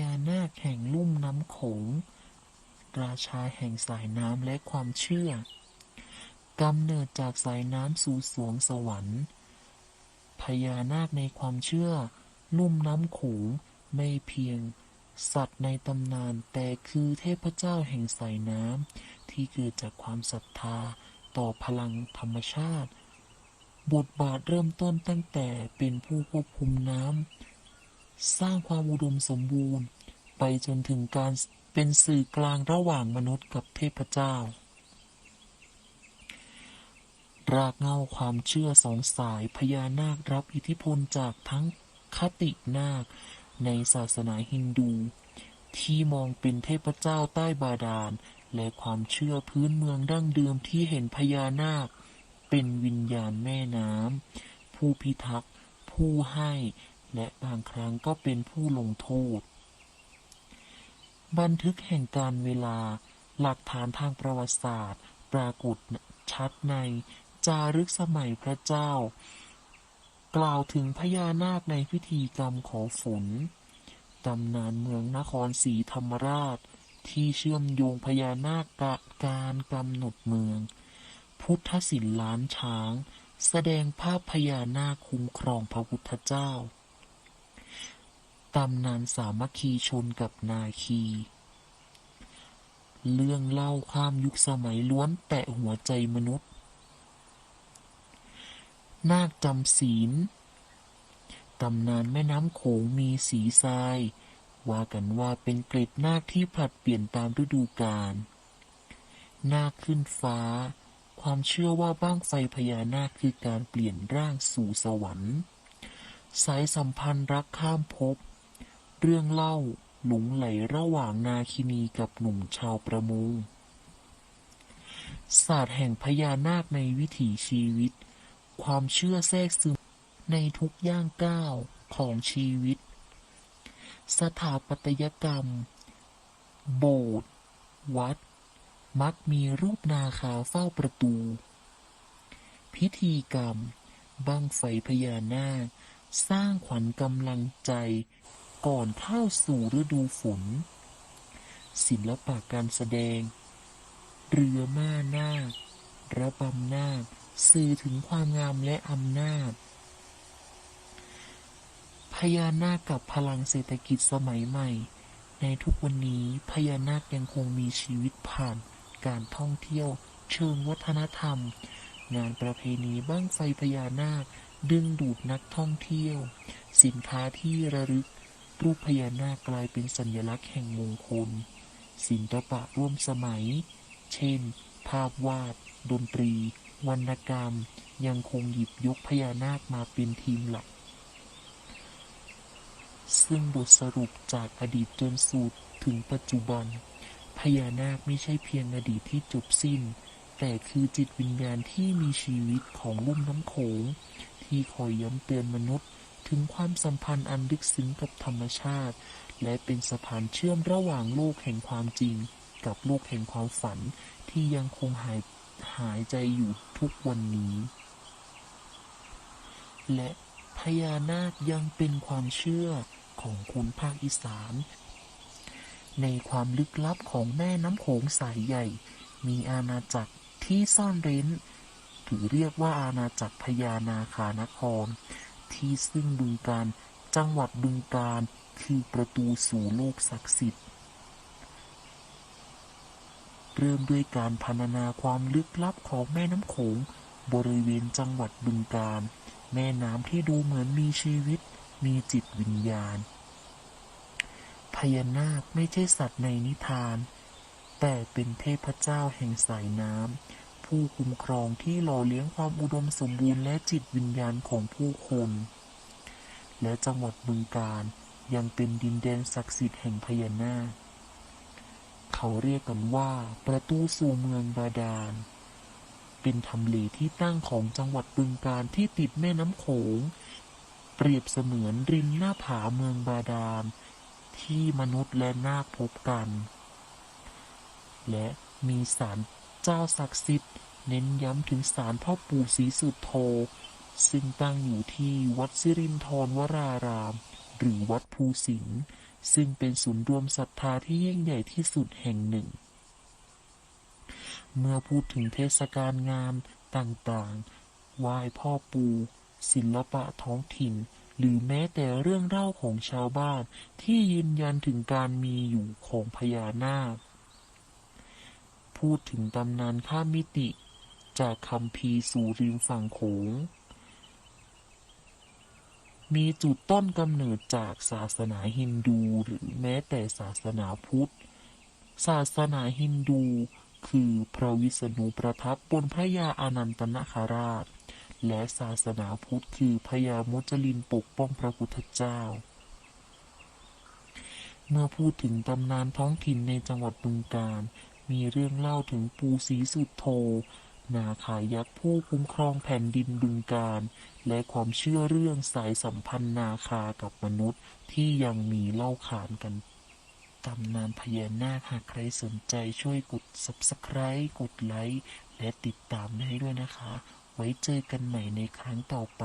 ญานาคแห่งลุ่มน้ำโขง ราชาแห่งสายน้ำและความเชื่อกำเนิดจากสายน้ำสู่สวงสวรรค์พญานาคในความเชื่อ ลุ่มน้ำโขงไม่เพียง สัตว์ในตำนานแต่คือเทพเจ้าแห่งสายน้ำที่เกิดจากความศรัทธาต่อพลังธรรมชาติ บทบาทเริ่มต้นตั้งแต่เป็นผู้ควบคุมน้ำ สร้างความอุดมสมบูรณ์ ไปจนถึงการเป็นสื่อกลางระหว่างมนุษย์กับเทพเจ้า รากเง้าความเชื่อสองสายพญานาครับอิทธิพลจากทั้งคตินาคในศาสนาฮินดู ที่มองเป็นเทพเจ้าใต้บาดาล และความเชื่อพื้นเมืองดั้งเดิมที่เห็นพญานาค เป็นวิญญาณแม่น้ำผู้พิทักษ์ ผู้ให้ และบางครั้งก็เป็นผู้ลงโทษ บันทึกแห่งการเวลาหลักฐานทางประวัติศาสตร์ ปรากฏชัดในจารึกสมัยพระเจ้า กล่าวถึงพญานาคในพิธีกรรมขอฝนตำนานเมืองนครศรีธรรมราช ที่เชื่อมโยงพญานาคกับการกำหนดเมือง พุทธศิลป์ล้านช้าง แสดงภาพพญานาคคุ้มครองพระพุทธเจ้า ตำนานสามัคคีชนกับนาคี เรื่องเล่าข้ามยุคสมัยล้วนแตะหัวใจมนุษย์ นาคจำศีล ตำนานแม่น้ำโขงมีสีทราย ว่ากันว่าเป็นเกล็ดนาคที่ผลัดเปลี่ยนตามฤดูกาล นาคขึ้นฟ้า ความเชื่อว่าบ้างไฟพญานาคคือการเปลี่ยนร่างสู่สวรรค์สายสัมพันธ์รักข้ามภพ เรื่องเล่าหลงไหลระหว่างนาคินีกับหนุ่มชาวประมง ศาสตร์แห่งพญานาคในวิถีชีวิต ความเชื่อแทรกซึมในทุกย่างก้าวของชีวิต สถาปัตยกรรม โบสถ์วัด มักมีรูปนาคาเฝ้าประตู พิธีกรรม บังไฟพญานาค สร้างขวัญกำลังใจ ก่อนเข้าสู่ฤดูฝน ศิลปะการแสดง เรือม่านาคระบำนาคสื่อถึงความงามและอำนาจ พญานาคกับพลังเศรษฐกิจสมัยใหม่ ในทุกวันนี้พญานาคยังคงมีชีวิตผ่านการท่องเที่ยวเชิงวัฒนธรรม งานประเพณีบ้างไฟพญานาค ดึงดูดนักท่องเที่ยว สินค้าที่ระลึก รูปพญานาคกลายเป็นสัญลักษณ์แห่งมงคล ศิลปะร่วมสมัย เช่น ภาพวาด ดนตรี วรรณกรรม ยังคงหยิบยกพญานาคมาเป็นทีมหลัก ซึ่งบทสรุปจากอดีตจนสู่ถึงปัจจุบัน พญานาคไม่ใช่เพียงอดีตที่จบสิ้น แต่คือจิตวิญญาณที่มีชีวิตของลุ่มน้ำโขงที่คอยย้ำเตือนมนุษย์ ถึงความสัมพันธ์อันลึกซึ้งกับธรรมชาติ และเป็นสะพานเชื่อมระหว่างโลกแห่งความจริง กับโลกแห่งความฝันที่ยังคงหายหายใจอยู่ทุกวันนี้ และพญานาคยังเป็นความเชื่อของคนภาคอีสาน ในความลึกลับของแม่น้ำโขงสายใหญ่ มีอาณาจักรที่ซ่อนเร้น หรือเรียกว่าอาณาจักรพญานาคานคร ที่ซึ่งบึงการ จังหวัดบึงการคือประตูสู่โลกศักดิ์สิทธิ์ เริ่มด้วยการพรรณนาความลึกลับของแม่น้ำโขง บริเวณจังหวัดบึงการ แม่น้ำที่ดูเหมือนมีชีวิต มีจิตวิญญาณ พญานาคไม่ใช่สัตว์ในนิทาน แต่เป็นเทพเจ้าแห่งสายน้ำ ผู้คุ้มครองที่หล่อเลี้ยงความอุดมสมบูรณ์และจิตวิญญาณของผู้คนและจังหวัดบึงการยังเป็นดินแดนศักดิ์สิทธิ์แห่งพญานาคเขาเรียกกันว่าประตูสู่เมืองบาดาล เป็นทำเลที่ตั้งของจังหวัดบึงการที่ติดแม่น้ำโขง เปรียบเสมือนริมหน้าผาเมืองบาดาล ที่มนุษย์และนาคพบกัน และมีศาลเจ้าศักดิ์สิทธิ์ เน้นย้ำถึงศาลพ่อปู่ศรีสุโธซึ่งตั้งอยู่ที่วัดสิรินทรวราราม หรือวัดภูสิงห์ซึ่งเป็นศูนย์รวมศรัทธาที่ยิ่งใหญ่ที่สุดแห่งหนึ่ง เมื่อพูดถึงเทศกาลงานต่างๆไหว้พ่อปู่ศิลปะท้องถิ่น หรือแม้แต่เรื่องเล่าของชาวบ้านที่ยืนยันถึงการมีอยู่ของพญานาค พูดถึงตำนานข้ามมิติ จากคำพีร์สู่ริมฝั่งโขง มีจุดต้นกำเนิดจากศาสนาฮินดูหรือแม้แต่ศาสนาพุทธ ศาสนาฮินดูคือพระวิษณุประทับบนพระยาอานันตนาคาราช และศาสนาพุทธคือพญามุจลินปกป้องพระพุทธเจ้า เมื่อพูดถึงตำนานท้องถิ่นในจังหวัดบึงกาฬมีเรื่องเล่าถึงปูศรีสุดโธ นาคายักษ์ผู้คุ้มครองแผ่นดินบึงการ และความเชื่อเรื่องสายสัมพันธ์นาคากับมนุษย์ที่ยังมีเล่าขานกันตำนานพญานาคหากใครสนใจช่วยกด subscribe กดไลค์และติดตามให้ด้วยนะคะ ไว้เจอกันใหม่ในครั้งต่อไป